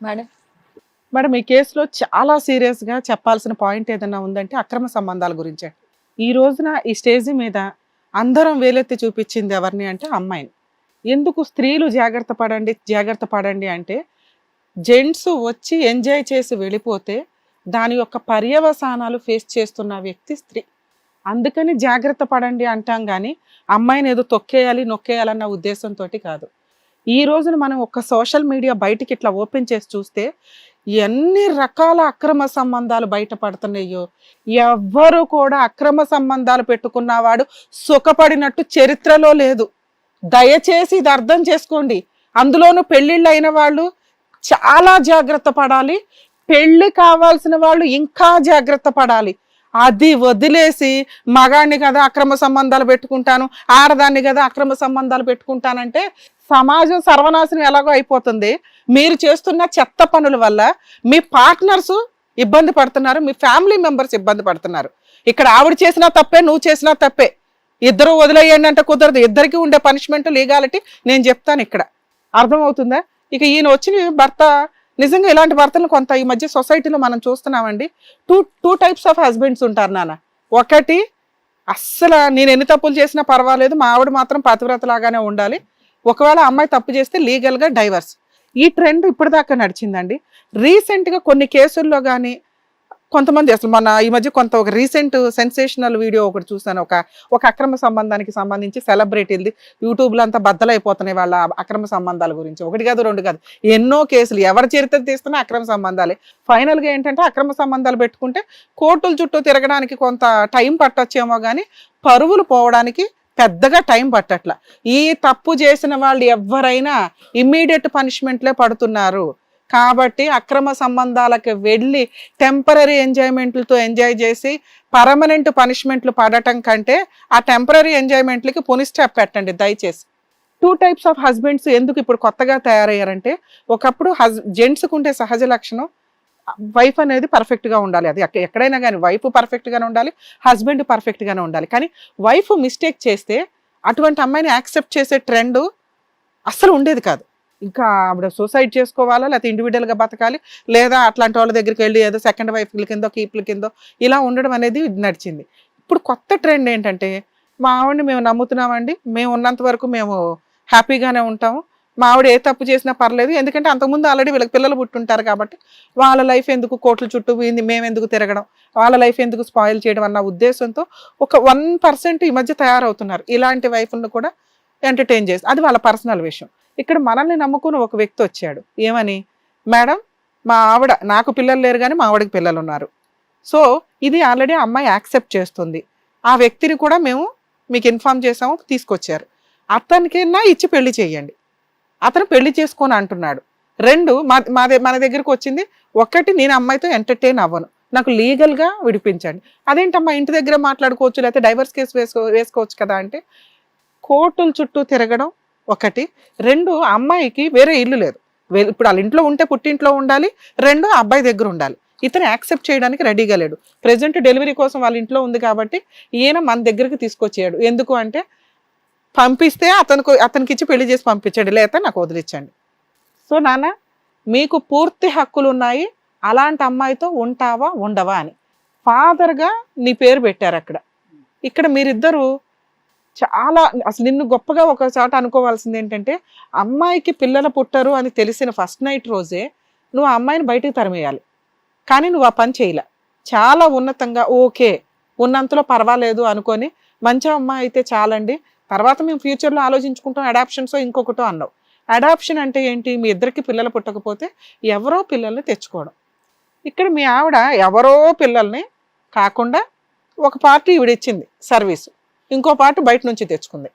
Madam. Madam ఈ కేసులో చాలా సీరియస్గా చెప్పాల్సిన పాయింట్ ఏదైనా ఉందంటే అక్రమ సంబంధాల గురించే. ఈ రోజున ఈ స్టేజ్ మీద అందరం వేలెత్తి చూపించింది ఎవరిని అంటే అమ్మాయిని. ఎందుకు స్త్రీలు జాగ్రత్త పడండి జాగ్రత్త పడండి అంటే జెంట్స్ వచ్చి ఎంజాయ్ చేసి వెళ్ళిపోతే దాని యొక్క పర్యవసానాలు ఫేస్ చేస్తున్న వ్యక్తి స్త్రీ. అందుకని జాగ్రత్త పడండి అంటాం కానీ అమ్మాయిని ఏదో తొక్కేయాలి నొక్కేయాలన్న ఉద్దేశంతో కాదు. ఈ రోజున మనం ఒక సోషల్ మీడియా బయటికి ఇట్లా ఓపెన్ చేసి చూస్తే ఎన్ని రకాల అక్రమ సంబంధాలు బయటపడుతున్నాయో ఎవ్వరు కూడా అక్రమ సంబంధాలు పెట్టుకున్నవాడు సుఖపడినట్టు చరిత్రలో లేదు. దయచేసి ఇది అర్థం చేసుకోండి. అందులోనూ పెళ్ళిళ్ళు అయిన వాళ్ళు చాలా జాగ్రత్త పడాలి. పెళ్ళి కావాల్సిన వాళ్ళు ఇంకా జాగ్రత్త పడాలి. అది వదిలేసి మగాడిని కదా అక్రమ సంబంధాలు పెట్టుకుంటాను ఆడదాన్ని కదా అక్రమ సంబంధాలు పెట్టుకుంటానంటే సమాజం సర్వనాశనం ఎలాగో అయిపోతుంది. మీరు చేస్తున్న చెత్త పనుల వల్ల మీ పార్ట్నర్స్ ఇబ్బంది పడుతున్నారు మీ ఫ్యామిలీ మెంబర్స్ ఇబ్బంది పడుతున్నారు. ఇక్కడ ఆవిడ చేసినా తప్పే నువ్వు చేసినా తప్పే. ఇద్దరు వదిలేయండి అంటే కుదరదు. ఇద్దరికి ఉండే పనిష్మెంట్ లీగాలిటీ నేను చెప్తాను ఇక్కడ. అర్థమవుతుందా? ఇక ఈయన వచ్చిన భర్త నిజంగా ఇలాంటి భర్తలు కొంత ఈ మధ్య సొసైటీలో మనం చూస్తున్నామండి. Two two types of husbands ఉంటారు నాన్న. ఒకటి అస్సలు నేను ఎన్ని తప్పులు చేసినా పర్వాలేదు. మా ఆవిడ మాత్రం పతివ్రత లాగానే ఉండాలి. ఒకవేళ అమ్మాయి తప్పు చేస్తే లీగల్గా డైవర్స్ ఈ ట్రెండ్ ఇప్పటిదాకా నడిచిందండి. రీసెంట్గా కొన్ని కేసుల్లో కానీ కొంతమంది అసలు మన ఈ మధ్య కొంత ఒక రీసెంట్ సెన్సేషనల్ వీడియో ఒకటి చూసాను ఒక ఒక అక్రమ సంబంధానికి సంబంధించి సెలబ్రిటీలది యూట్యూబ్లో అంతా బద్దలైపోతున్నాయి వాళ్ళ అక్రమ సంబంధాల గురించి. ఒకటి కాదు రెండు కాదు. ఎన్నో కేసులు. ఎవరి చరిత్ర తీస్తున్నా అక్రమ సంబంధాలే. ఫైనల్గా ఏంటంటే అక్రమ సంబంధాలు పెట్టుకుంటే కోర్టుల చుట్టూ తిరగడానికి కొంత టైం పట్టొచ్చేమో కానీ పరువులు పోవడానికి పెద్దగా టైం పట్టట్ల. ఈ తప్పు చేసిన వాళ్ళు ఎవరైనా ఇమ్మీడియట్ పనిష్మెంట్లే పడుతున్నారు. కాబట్టి అక్రమ సంబంధాలకు వెళ్ళి టెంపరీ ఎంజాయ్మెంట్లతో ఎంజాయ్ చేసి పర్మనెంట్ పనిష్మెంట్లు పడటం కంటే ఆ టెంపరీ ఎంజాయ్మెంట్లకి పుని స్టెప్ పెట్టండి దయచేసి. టూ టైప్స్ ఆఫ్ హస్బెండ్స్ ఎందుకు ఇప్పుడు కొత్తగా తయారయ్యారంటే ఒకప్పుడు హస్ జెంట్స్కి ఉండే సహజ లక్షణం వైఫ్ అనేది పర్ఫెక్ట్గా ఉండాలి. అది ఎక్కడైనా కానీ వైఫ్ పర్ఫెక్ట్గానే ఉండాలి హస్బెండ్ పర్ఫెక్ట్గానే ఉండాలి. కానీ వైఫ్ మిస్టేక్ చేస్తే అటువంటి అమ్మాయిని యాక్సెప్ట్ చేసే ట్రెండ్ అస్సలు ఉండేది కాదు. ఇంకా ఆవిడ సూసైడ్ చేసుకోవాలా లేకపోతే ఇండివిజువల్గా బతకాలి లేదా అట్లాంటి వాళ్ళ దగ్గరికి వెళ్ళి ఏదో సెకండ్ వైఫ్ల కిందో కీప్ల కిందో ఇలా ఉండడం అనేది నడిచింది. ఇప్పుడు కొత్త ట్రెండ్ ఏంటంటే మా ఆవిడని మేము నమ్ముతున్నామండి. మేము ఉన్నంత వరకు మేము హ్యాపీగానే ఉంటాము. మా ఆవిడ ఏ తప్పు చేసినా పర్లేదు. ఎందుకంటే అంతకుముందు ఆల్రెడీ వీళ్ళకి పిల్లలు పుట్టుంటారు కాబట్టి వాళ్ళ లైఫ్ ఎందుకు కోట్ల చుట్టూ పోయింది మేము ఎందుకు తిరగడం వాళ్ళ లైఫ్ ఎందుకు స్పాయిల్ చేయడం అన్న ఉద్దేశంతో ఒక వన్ పర్సెంట్ ఈ మధ్య తయారవుతున్నారు. ఇలాంటి వైఫ్లను కూడా ఎంటర్టైన్ చేసి అది వాళ్ళ పర్సనల్ విషయం. ఇక్కడ మనల్ని నమ్ముకుని ఒక వ్యక్తి వచ్చాడు. ఏమని? మేడం మా ఆవిడ నాకు పిల్లలు లేరు కానీ మా ఆవిడకి పిల్లలు ఉన్నారు. సో ఇది ఆల్రెడీ అమ్మాయి యాక్సెప్ట్ చేస్తుంది. ఆ వ్యక్తిని కూడా మేము మీకు ఇన్ఫామ్ చేసాము తీసుకొచ్చారు. అతనికైనా ఇచ్చి పెళ్ళి చేయండి. అతను పెళ్ళి చేసుకొని అంటున్నాడు. రెండు మా మా మన దగ్గరకు వచ్చింది. ఒకటి నేను అమ్మాయితో ఎంటర్టైన్ అవ్వను. నాకు లీగల్గా విడిపించండి. అదేంటమ్మా ఇంటి దగ్గర మాట్లాడుకోవచ్చు లేకపోతే డైవర్స్ కేసు వేసుకో వేసుకోవచ్చు కదా అంటే కోర్టుల చుట్టూ తిరగడం ఒకటి. రెండు అమ్మాయికి వేరే ఇల్లు లేదు. వే- ఇప్పుడు వాళ్ళ ఇంట్లో ఉంటే పుట్టింట్లో ఉండాలి. రెండు ఆ అబ్బాయి దగ్గర ఉండాలి. ఇతను యాక్సెప్ట్ చేయడానికి రెడీగా లేడు. ప్రజెంట్ డెలివరీ కోసం వాళ్ళ ఇంట్లో ఉంది కాబట్టి ఈయన మన దగ్గరికి తీసుకొచ్చాడు ఎందుకు అంటే పంపిస్తే అతనికి అతనికి ఇచ్చి పెళ్ళి చేసి పంపించండి లేకపోతే నాకు వదిలించండి. సో నాన్న మీకు పూర్తి హక్కులు ఉన్నాయి అలాంటి అమ్మాయితో ఉంటావా ఉండవా అని. ఫాదర్గా నీ పేరు పెట్టారు అక్కడ. ఇక్కడ మీరిద్దరూ చాలా అసలు నిన్ను గొప్పగా ఒక చోట అనుకోవాల్సింది ఏంటంటే అమ్మాయికి పిల్లలు పుట్టరు అని తెలిసిన ఫస్ట్ నైట్ రోజే నువ్వు ఆ అమ్మాయిని బయటికి తరిమేయాలి. కానీ నువ్వు ఆ పని చేయలే. చాలా ఉన్నతంగా ఓకే ఉన్నంతలో పర్వాలేదు అనుకొని మంచి అమ్మాయి అయితే చాలండి తర్వాత మేము ఫ్యూచర్లో ఆలోచించుకుంటాం అడాప్షన్సో ఇంకొకటో అన్నావు. అడాప్షన్ అంటే ఏంటి? మీ ఇద్దరికి పిల్లలు పుట్టకపోతే ఎవరో పిల్లల్ని తెచ్చుకోవడం. ఇక్కడ మీ ఆవిడ ఎవరో పిల్లల్ని కాకుండా ఒక పార్టీ ఇవిడిచ్చింది సర్వీస్ ఇంకో పార్టీ బయట నుంచి తెచ్చుకుంది.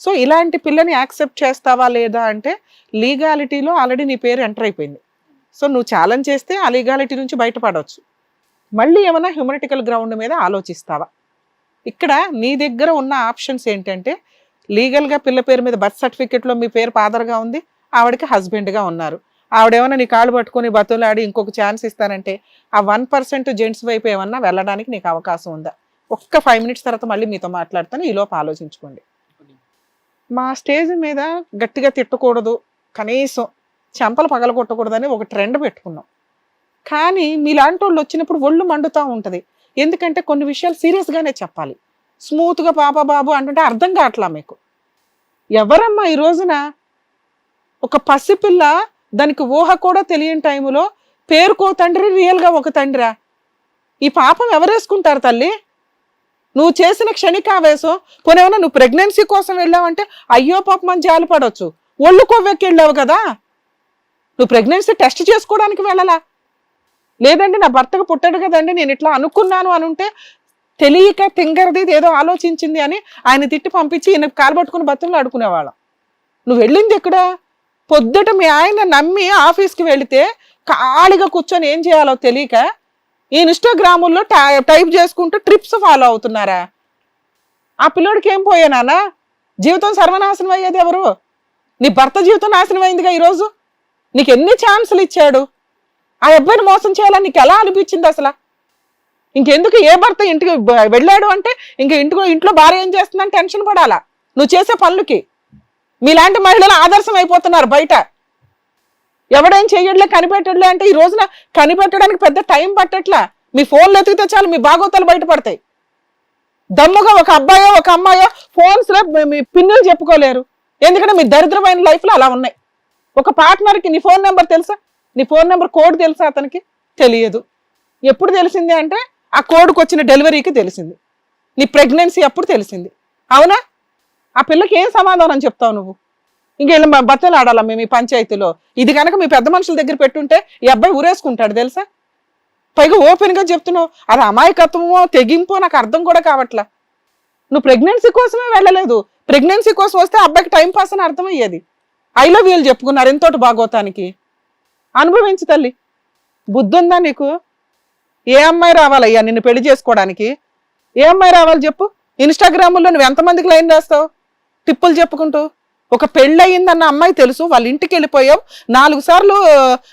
సో ఇలాంటి పిల్లని యాక్సెప్ట్ చేస్తావా లేదా అంటే లీగాలిటీలో ఆల్రెడీ నీ పేరు ఎంటర్ అయిపోయింది. సో నువ్వు ఛాలెంజ్ చేస్తే ఆ లీగాలిటీ నుంచి బయటపడవచ్చు. మళ్ళీ ఏమైనా హ్యూమనిటికల్ గ్రౌండ్ మీద ఆలోచిస్తావా? ఇక్కడ నీ దగ్గర ఉన్న ఆప్షన్స్ ఏంటంటే లీగల్గా పిల్ల పేరు మీద బర్త్ సర్టిఫికెట్లో మీ పేరు ఫాదర్గా ఉంది ఆవిడకి హస్బెండ్గా ఉన్నారు. ఆవిడేమన్నా నీ కాళ్ళు పట్టుకుని బతులాడి ఇంకొక ఛాన్స్ ఇస్తానంటే ఆ వన్ పర్సెంట్ జెంట్స్ వైపు ఏమన్నా వెళ్ళడానికి నీకు అవకాశం ఉందా? ఒక్క ఫైవ్ మినిట్స్ తర్వాత మళ్ళీ మీతో మాట్లాడతాను ఈలోపు ఆలోచించుకోండి. మా స్టేజ్ మీద గట్టిగా తిట్టకూడదు కనీసం చెంపలు పగలగొట్టకూడదని ఒక ట్రెండ్ పెట్టుకున్నాం. కానీ మీలాంటి వాళ్ళు వచ్చినప్పుడు ఒళ్ళు మండుతూ ఉంటుంది. ఎందుకంటే కొన్ని విషయాలు సీరియస్గానే చెప్పాలి. స్మూత్గా పాప బాబు అంటుంటే అర్థం కావట్లా మీకు? ఎవరమ్మా ఈ రోజున? ఒక పసిపిల్ల దానికి ఊహ కూడా తెలియని టైంలో పేరుకో తండ్రి రియల్గా ఒక తండ్రా. ఈ పాపం ఎవరేసుకుంటారు తల్లి? నువ్వు చేసిన క్షణికావేశం పోనేమన్నా నువ్వు ప్రెగ్నెన్సీ కోసం వెళ్ళావంటే అయ్యో పాపం అని జాలి పడవచ్చు ఒళ్ళు కొవ్వెక్కి వెళ్ళావు కదా? నువ్వు ప్రెగ్నెన్సీ టెస్ట్ చేసుకోవడానికి వెళ్ళలా? లేదండి నా భర్తకు పుట్టాడు కదండి నేను ఇట్లా అనుకున్నాను అని ఉంటే తెలియక తింగరది ఏదో ఆలోచించింది అని ఆయన తిట్టి పంపించి ఈయన కాలు పట్టుకుని బతులు ఆడుకునేవాళ్ళం. నువ్వు వెళ్ళింది ఎక్కడ? పొద్దుట మీ ఆయన నమ్మి ఆఫీస్కి వెళితే ఖాళీగా కూర్చొని ఏం చేయాలో తెలియక ఈ ఇన్స్టాగ్రాముల్లో టై- టైప్ చేసుకుంటూ ట్రిప్స్ ఫాలో అవుతున్నారా? ఆ పిల్లోడికి ఏం పోయానా జీవితం సర్వనాశనం అయ్యేది ఎవరు? నీ భర్త జీవితం నాశనం అయిందిగా ఈరోజు? నీకు ఎన్ని ఛాన్సులు ఇచ్చాడు? ఆ అబ్బాయిని మోసం చేయాలని నీకు ఎలా అనిపించింది అసలు? ఇంకెందుకు ఏ భర్త ఇంటికి వెళ్ళాడు అంటే ఇంక ఇంటికి ఇంట్లో భార్య ఏం చేస్తుందని టెన్షన్ పడాలా? నువ్వు చేసే పనులకి. మీలాంటి మహిళలు ఆదర్శం అయిపోతున్నారు బయట. ఎవడేం చేయడలే కనిపెట్టడలే అంటే ఈ రోజున కనిపెట్టడానికి పెద్ద టైం పట్టట్లా? మీ ఫోన్లు ఎతికితే చాలు మీ బాగోతాలు బయటపడతాయి. దమ్ముగా ఒక అబ్బాయో ఒక అమ్మాయో ఫోన్స్లో మీ- పిన్నులు చెప్పుకోలేరు. ఎందుకంటే మీ దరిద్రమైన లైఫ్లో అలా ఉన్నాయి. ఒక పార్ట్నర్కి నీ ఫోన్ నెంబర్ తెలుసా? నీ ఫోన్ నెంబర్ కోడ్ తెలుసా అతనికి? తెలియదు. ఎప్పుడు తెలిసింది అంటే ఆ కోడుకు వచ్చిన డెలివరీకి తెలిసింది. నీ ప్రెగ్నెన్సీ అప్పుడు తెలిసింది. అవునా? ఆ పిల్లకి ఏం సమాధానం చెప్తావు నువ్వు? ఇంకెళ్ళి మా బత్తలు ఆడాలా మేము ఈ పంచాయతీలో? ఇది కనుక మీ పెద్ద మనుషుల దగ్గర పెట్టుంటే ఈ అబ్బాయి ఊరేసుకుంటాడు తెలుసా? పైగా ఓపెన్గా చెప్తున్నావు. అది అమాయకత్వమో తెగింపో నాకు అర్థం కూడా కావట్లా. నువ్వు ప్రెగ్నెన్సీ కోసమే వెళ్ళలేదు. ప్రెగ్నెన్సీ కోసం వస్తే అబ్బాయికి టైం పాస్ అని అర్థమయ్యేది. ఐ లవ్ యూలు చెప్పుకున్నారు. ఎంతోటి బాగోతానికి. అనుభవించు తల్లి. బుద్ధి ఉందా నీకు? ఏ అమ్మాయి రావాలయ్యా నిన్ను పెళ్ళి చేసుకోవడానికి? ఏ అమ్మాయి రావాలి చెప్పు? ఇన్స్టాగ్రాముల్లో నువ్వు ఎంతమందికి లైన్ రాస్తావు టిప్పులు చెప్పుకుంటూ. ఒక పెళ్ళయిందన్న అమ్మాయి తెలుసు వాళ్ళ ఇంటికి వెళ్ళిపోయావు నాలుగు సార్లు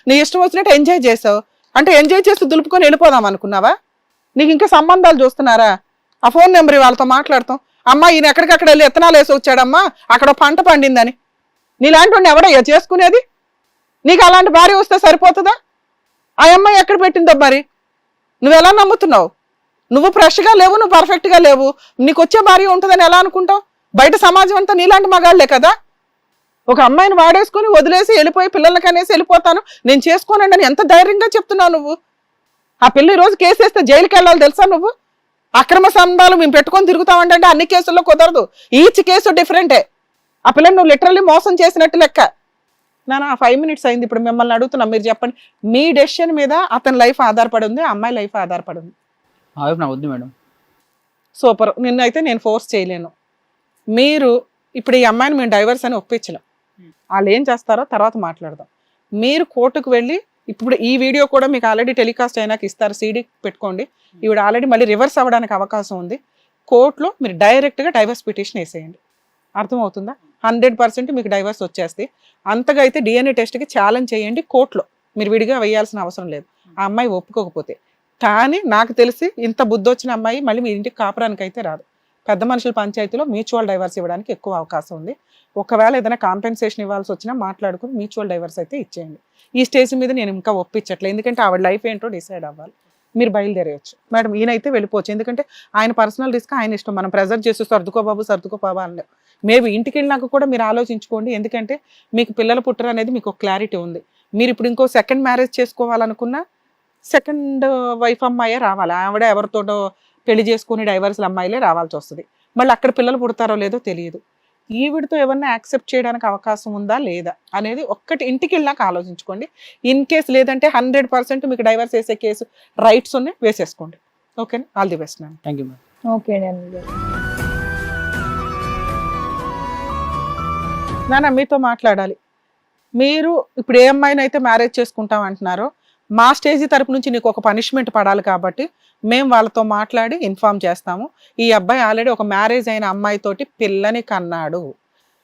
నీ ఇష్టం వచ్చినట్టు ఎంజాయ్ చేసావు. అంటే ఎంజాయ్ చేస్తూ దులుపుకొని వెళ్ళిపోదాం అనుకున్నావా? నీకు ఇంకా సంబంధాలు చూస్తున్నారా? ఆ ఫోన్ నెంబర్ వాళ్ళతో మాట్లాడతాం. అమ్మా ఈయన ఎక్కడికక్కడ వెళ్ళి ఎత్తనాలు వేసి వచ్చాడమ్మా అక్కడ పంట పండిందని. నీలాంటి వాడిని ఎవడయ్యా చేసుకునేది? నీకు అలాంటి భార్య వస్తే సరిపోతుందా? ఆ అమ్మాయి ఎక్కడ పెట్టిందో మరి? నువ్వు ఎలా నమ్ముతున్నావు? నువ్వు ఫ్రెష్గా లేవు నువ్వు పర్ఫెక్ట్గా లేవు. నీకు వచ్చే భార్య ఉంటుందని ఎలా అనుకుంటావు? బయట సమాజం అంతా నీలాంటి మగాళ్ళే కదా? ఒక అమ్మాయిని వాడేసుకుని వదిలేసి వెళ్ళిపోయి పిల్లలకి అనేసి వెళ్ళిపోతాను. నేను చేసుకోనండి అని ఎంత ధైర్యంగా చెప్తున్నావు నువ్వు? ఆ పిల్ల ఈరోజు రోజు కేసు వేస్తే జైలుకి వెళ్ళాలి తెలుసా నువ్వు? అక్రమ సంబంధాలు మేము పెట్టుకొని తిరుగుతామంటే అన్ని కేసుల్లో కుదరదు. ఈచ్ కేసు డిఫరెంటే ఆ పిల్లని నువ్వు లిటరల్లీ మోసం చేసినట్టు లెక్క. నాన్న ఫైవ్ మినిట్స్ అయింది. ఇప్పుడు మిమ్మల్ని అడుగుతున్నా మీరు చెప్పండి. మీ డెసిషన్ మీద అతని లైఫ్ ఆధారపడి ఉంది అమ్మాయి లైఫ్ ఆధారపడి ఉంది నా వద్దు మేడం. సూపర్ నిన్నైతే నేను ఫోర్స్ చేయలేను. మీరు ఇప్పుడు ఈ అమ్మాయిని మేము డైవర్స్ అని ఒప్పించలేం. వాళ్ళు ఏం చేస్తారో తర్వాత మాట్లాడదాం. మీరు కోర్టుకు వెళ్ళి ఇప్పుడు ఈ వీడియో కూడా మీకు ఆల్రెడీ టెలికాస్ట్ అయినాక ఇస్తారు సీడీ పెట్టుకోండి. ఈవిడ ఆల్రెడీ మళ్ళీ రివర్స్ అవ్వడానికి అవకాశం ఉంది. కోర్టులో మీరు డైరెక్ట్గా డైవర్స్ పిటిషన్ వేసేయండి. అర్థమవుతుందా? హండ్రెడ్ పర్సెంట్ మీకు డైవర్స్ వచ్చేస్తే అంతగా అయితే డిఎన్ఏ టెస్ట్కి ఛాలెంజ్ చేయండి కోర్టులో. మీరు విడిగా వేయాల్సిన అవసరం లేదు. ఆ అమ్మాయి ఒప్పుకోకపోతే. కానీ నాకు తెలిసి ఇంత బుద్ధి వచ్చిన అమ్మాయి మళ్ళీ మీ ఇంటికి కాపురానికి అయితే రాదు. పెద్ద మనుషుల పంచాయతీలో మ్యూచువల్ డైవర్స్ ఇవ్వడానికి ఎక్కువ అవకాశం ఉంది. ఒకవేళ ఏదైనా కాంపెన్సేషన్ ఇవ్వాల్సి వచ్చినా మాట్లాడుకుని మ్యూచువల్ డైవర్స్ అయితే ఇచ్చేయండి. ఈ స్టేజ్ మీద నేను ఇంకా ఒప్పించట్లేదు. ఎందుకంటే ఆవిడ లైఫ్ ఏంటో డిసైడ్ అవ్వాలి. మీరు బయలుదేరేయచ్చు మేడం ఈయనైతే వెళ్ళిపోవచ్చు. ఎందుకంటే ఆయన పర్సనల్ రిస్క్ ఆయన ఇష్టం. మనం ప్రెజర్ చేసి సర్దుకో బాబు సర్దుకో మేబీ ఇంటికి వెళ్ళినాక కూడా మీరు ఆలోచించుకోండి. ఎందుకంటే మీకు పిల్లలు పుట్టరు అనేది మీకు ఒక క్లారిటీ ఉంది. మీరు ఇప్పుడు ఇంకో సెకండ్ మ్యారేజ్ చేసుకోవాలనుకున్నా సెకండ్ వైఫ్ అమ్మాయే రావాలి. ఆవిడ ఎవరితోటో పెళ్ళి చేసుకుని డైవర్స్ల అమ్మాయిలే రావాల్సి వస్తుంది. మళ్ళీ అక్కడ పిల్లలు పుడతారో లేదో తెలియదు. ఈవిడతో ఎవరిని యాక్సెప్ట్ చేయడానికి అవకాశం ఉందా లేదా అనేది ఒక్కటి ఇంటికి వెళ్ళాక ఆలోచించుకోండి. ఇన్ కేస్ లేదంటే హండ్రెడ్ పర్సెంట్ మీకు డైవర్స్ వేసే కేసు రైట్స్ ఉన్నాయి వేసేసుకోండి. ఓకేనా all the best ma'am thank you madam okay నాన్న మీతో మాట్లాడాలి. మీరు ఇప్పుడు ఏ అమ్మాయినైతే మ్యారేజ్ చేసుకుంటాం అంటున్నారో మా స్టేజీ తరపు నుంచి నీకు ఒక పనిష్మెంట్ పడాలి కాబట్టి మేము వాళ్ళతో మాట్లాడి ఇన్ఫామ్ చేస్తాము. ఈ అబ్బాయి ఆల్రెడీ ఒక మ్యారేజ్ అయిన అమ్మాయితోటి పిల్లని కన్నాడు.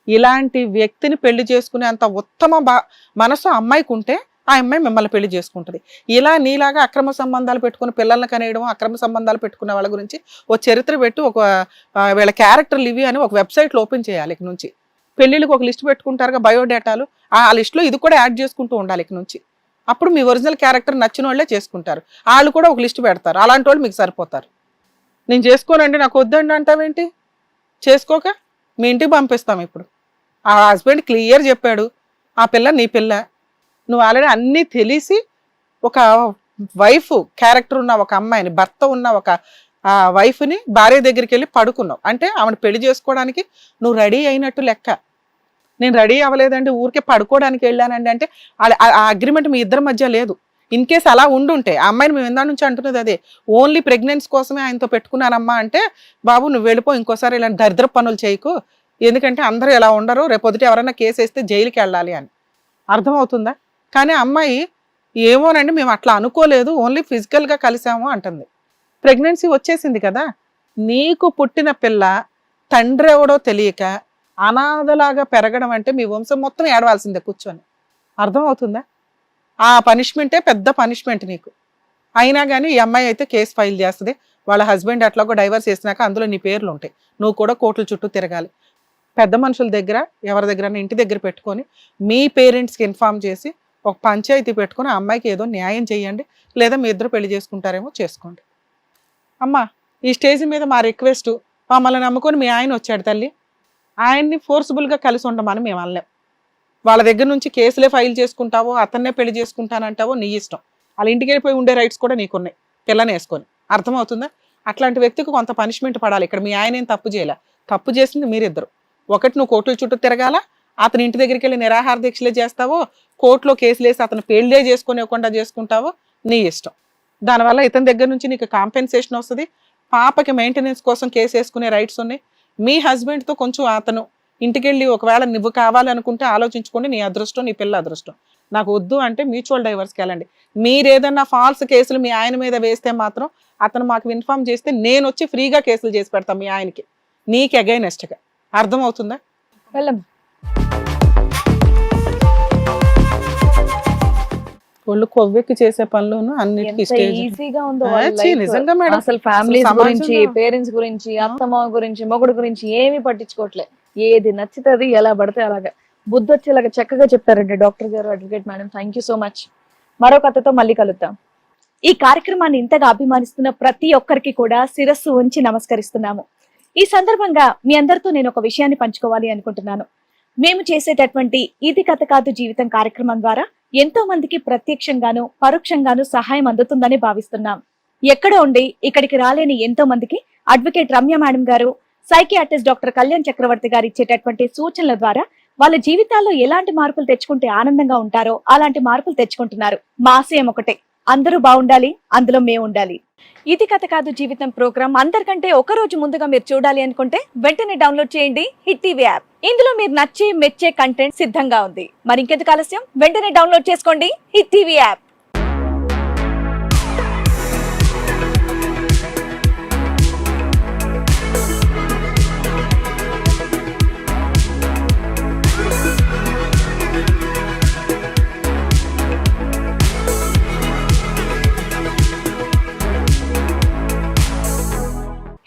ఇలాంటి వ్యక్తిని పెళ్ళి చేసుకునే అంత ఉత్తమ బా మనసు ఆ అమ్మాయికి ఉంటే ఆ అమ్మాయి మిమ్మల్ని పెళ్ళి చేసుకుంటుంది. ఇలా నీలాగా అక్రమ సంబంధాలు పెట్టుకుని పిల్లల్ని కనేయడం అక్రమ సంబంధాలు పెట్టుకునే వాళ్ళ గురించి ఓ చరిత్ర పెట్టి ఒక వీళ్ళ క్యారెక్టర్లు ఇవి అని ఒక వెబ్సైట్లో ఓపెన్ చేయాలి ఇక నుంచి. పెళ్ళిళ్ళకి ఒక లిస్ట్ పెట్టుకుంటారుగా బయోడేటాలు. ఆ లిస్ట్లో ఇది కూడా యాడ్ చేసుకుంటూ ఉండాలి ఇక నుంచి. అప్పుడు మీ ఒరిజినల్ క్యారెక్టర్ నచ్చిన వాళ్ళే చేసుకుంటారు. వాళ్ళు కూడా ఒక లిస్ట్ పెడతారు. అలాంటి వాళ్ళు మీకు సరిపోతారు. నేను చేసుకోనండి నాకు వద్దండి అంటావేంటి? చేసుకోక? మీ ఇంటికి పంపిస్తాం ఇప్పుడు. ఆ హస్బెండ్ క్లియర్ చెప్పాడు. ఆ పిల్ల నీ పిల్ల. నువ్వు ఆల్రెడీ అన్నీ తెలిసి ఒక వైఫ్ క్యారెక్టర్ ఉన్న ఒక అమ్మాయిని భర్త ఉన్న ఒక ఆ వైఫ్ని భార్య దగ్గరికి వెళ్ళి పడుకున్నావు. అంటే ఆమెను పెళ్ళి చేసుకోవడానికి నువ్వు రెడీ అయినట్టు లెక్క. నేను రెడీ అవ్వలేదండి ఊరికే పడుకోవడానికి వెళ్ళానండి అంటే ఆ- అగ్రిమెంట్ మీ ఇద్దరి మధ్య లేదు. ఇన్ కేస్ అలా ఉండుంటే ఆ అమ్మాయిని మేము ఎందా నుంచి అంటున్నది అదే ఓన్లీ ప్రెగ్నెన్సీ కోసమే ఆయనతో పెట్టుకున్నానమ్మా అంటే బాబు నువ్వు వెళ్ళిపో ఇంకోసారి ఇలాంటి దరిద్ర పనులు చేయకు. ఎందుకంటే అందరూ ఎలా ఉండరు రేపొద్దుట ఎవరైనా కేసు వేస్తే జైలుకి వెళ్ళాలి అని. అర్థమవుతుందా? కానీ అమ్మాయి ఏమోనండి మేము అట్లా అనుకోలేదు ఓన్లీ ఫిజికల్గా కలిసాము అంటుంది. ప్రెగ్నెన్సీ వచ్చేసింది కదా నీకు పుట్టిన పిల్ల తండ్రి ఎవడో తెలియక అనాథలాగా పెరగడం అంటే మీ వంశం మొత్తం ఏడవాల్సిందే కూర్చొని. అర్థమవుతుందా? ఆ పనిష్మెంటే పెద్ద పనిష్మెంట్ నీకు. అయినా కానీ ఈ అమ్మాయి అయితే కేసు ఫైల్ చేస్తుంది. వాళ్ళ హస్బెండ్ అట్లాగో డైవర్స్ చేసినాక అందులో నీ పేర్లు ఉంటాయి. నువ్వు కూడా కోర్టుల చుట్టూ తిరగాలి. పెద్ద మనుషుల దగ్గర ఎవరి దగ్గర ఇంటి దగ్గర పెట్టుకొని మీ పేరెంట్స్కి ఇన్ఫామ్ చేసి ఒక పంచాయతీ పెట్టుకొని అమ్మాయికి ఏదో న్యాయం చేయండి. లేదా మీ ఇద్దరు పెళ్ళి చేసుకుంటారేమో చేసుకోండి. అమ్మా ఈ స్టేజ్ మీద మా రిక్వెస్ట్ మమ్మల్ని నమ్ముకొని మీ ఆయన వచ్చాడు తల్లి. ఆయన్ని ఫోర్సిబుల్గా కలిసి ఉండమని మేము అనలేం. వాళ్ళ దగ్గర నుంచి కేసులే ఫైల్ చేసుకుంటావో అతన్నే పెళ్ళి చేసుకుంటానంటావో నీ ఇష్టం. వాళ్ళ ఇంటికి వెళ్ళిపోయి ఉండే రైట్స్ కూడా నీకున్నాయి పిల్లని వేసుకొని. అర్థమవుతుందా? అట్లాంటి వ్యక్తికి కొంత పనిష్మెంట్ పడాలి. ఇక్కడ మీ ఆయన ఏం తప్పు చేయలే. తప్పు చేసింది మీరిద్దరు. ఒకటి నువ్వు కోర్టుల చుట్టూ తిరగాల అతని ఇంటి దగ్గరికి వెళ్ళి నిరాహార దీక్షలే చేస్తావో కోర్టులో కేసులు వేసి అతను పెళ్ళే చేసుకునేకుండా చేసుకుంటావో నీ ఇష్టం. దానివల్ల ఇతని దగ్గర నుంచి నీకు కాంపెన్సేషన్ వస్తుంది. పాపకి మెయింటెనెన్స్ కోసం కేసు వేసుకునే రైట్స్ ఉన్నాయి. మీ హస్బెండ్తో కొంచెం అతను ఇంటికి వెళ్ళి ఒకవేళ నువ్వు కావాలనుకుంటే ఆలోచించుకోండి నీ అదృష్టం నీ పిల్ల అదృష్టం. నాకు వద్దు అంటే మ్యూచువల్ డైవర్స్కి వెళ్ళండి. మీరేదన్నా ఫాల్స్ కేసులు మీ ఆయన మీద వేస్తే మాత్రం అతను మాకు ఇన్ఫామ్ చేస్తే నేను వచ్చి ఫ్రీగా కేసులు చేసి పెడతాను మీ ఆయనకి. నీకు అగైనెస్ట్గా అర్థమవుతుందా? వెళ్ళమ్మా. ఒళ్ళు కొవ్వెక్కి చేసే పనులను అన్నిటికీ ఈజీగా ఉందో. నిజంగా మేడం. అసలు ఫ్యామిలీస్ గురించి పేరెంట్స్ గురించి అత్తమామ గురించి మొగుడు గురించి ఏమీ పట్టించుకోవట్లే. ఏది నచ్చుతుంది ఎలా పడితే అలాగా. బుద్ధి వచ్చేలాగా చక్కగా చెప్తారండి doctor garu advocate madam. Thank you so much మరో కథతో మళ్ళీ కలుద్దాం. ఈ కార్యక్రమాన్ని ఇంతగా అభిమానిస్తున్న ప్రతి ఒక్కరికి కూడా శిరస్సు ఉంచి నమస్కరిస్తున్నాము. ఈ సందర్భంగా మీ అందరితో నేను ఒక విషయాన్ని పంచుకోవాలి అనుకుంటున్నాను. మేము చేసేటటువంటి ఇది కథ కాదు జీవితం కార్యక్రమం ద్వారా ఎంతో మందికి ప్రత్యక్షంగాను పరోక్షంగాను సహాయం అందుతుందని భావిస్తున్నాం. ఎక్కడ ఉండి ఇక్కడికి రాలేని ఎంతో మందికి advocate Ramya madam garu psychiatrist doctor Kalyan Chakravarthi garu ఇచ్చేటటువంటి సూచనల ద్వారా వాళ్ళ జీవితాల్లో ఎలాంటి మార్పులు తెచ్చుకుంటే ఆనందంగా ఉంటారో అలాంటి మార్పులు తెచ్చుకుంటున్నారు. మా ఆశయం ఒకటే అందరూ బాగుండాలి అందులో మేము ఉండాలి. ఇది కథ కాదు జీవితం ప్రోగ్రామ్. అందరికంటే ఒక రోజు ముందుగా మీరు చూడాలి అనుకుంటే వెంటనే డౌన్లోడ్ చేయండి హిట్ టీవీ యాప్. ఇందులో మీరు నచ్చి మెచ్చే కంటెంట్ సిద్ధంగా ఉంది. మరి ఇంకెందుకు ఆలస్యం? వెంటనే డౌన్లోడ్ చేసుకోండి hit TV app.